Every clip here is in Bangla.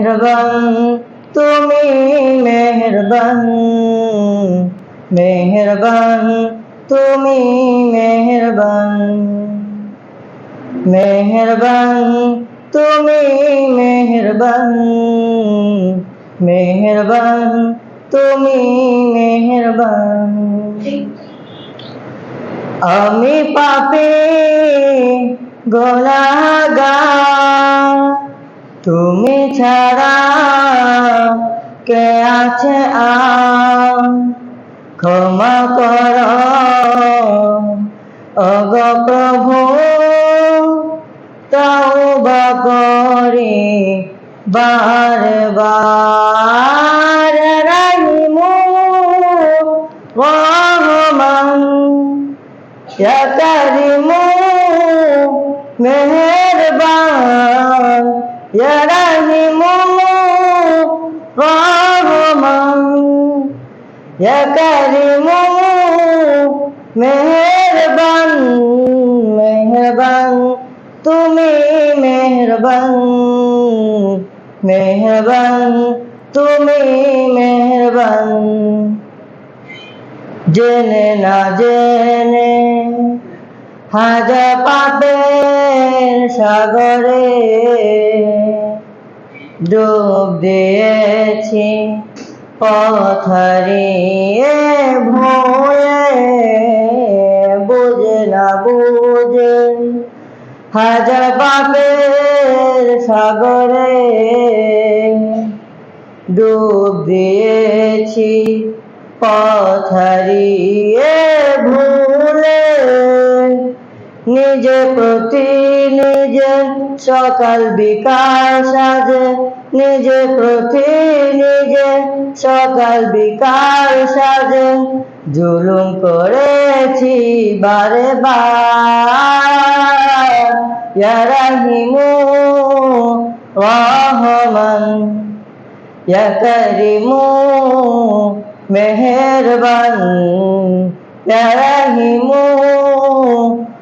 মেহরবান, তুমি মেহরবান। মেহরবান, তুমি মেহরবান। মেহরবান, তুমি মেহরবান। মেহরবান, তুমি মেহরবান। আমি পাপে গোলাগার তুমি ছাড়া কে আছে আম ক্ষমা কর। অগ প্রভু, তওবা করি বার বার কারিমু মেহেরবান রহমান ইয়া কারিমু মেহেরবান মেহেরবান তুমি মেহেরবান মেহেরবান। তুমি মেহেরবান। জেনে না জেনে হাজার পাপের সাগরে ডুব দিয়েছি পথরিয়ে ভয়ে বুঝে না বুঝে। হাজার পাপের সাগরে ডুব দিয়েছি পথরিয়ে ভুলে নিজে প্রতি নিজে সকাল বিকাল সাজে, নিজে প্রতি নিজে সকাল বিকাল সাজে। জুলুম করেছি বারে বার ইয়ারাহিমু রহমান করিমু মেহেরবান রাহিমু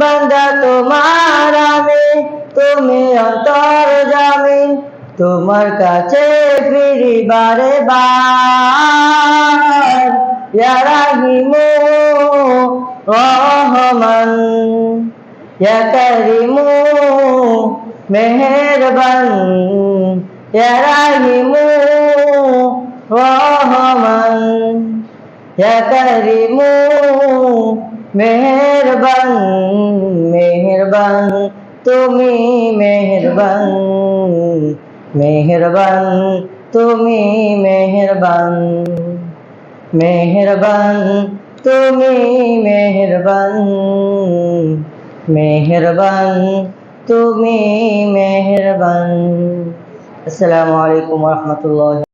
বান্দা তোমার আমি, তুমি অন্তর জানি তোমার কাছে ফিরি বারে। বার ইয়া রাহিমু রহমান, ইয়া করিমু, মেহেরবান, ইয়া রাহিমু রহমান, ইয়া করিমু, মেহেরবান। মেহেরবান, তুমি মেহেরবান মেহেরবান, তুমি মেহেরবান মেহেরবান, তুমি মেহেরবান মেহেরবান, তুমি মেহেরবান। আসসালামু আলাইকুম রহমতুল্লাহ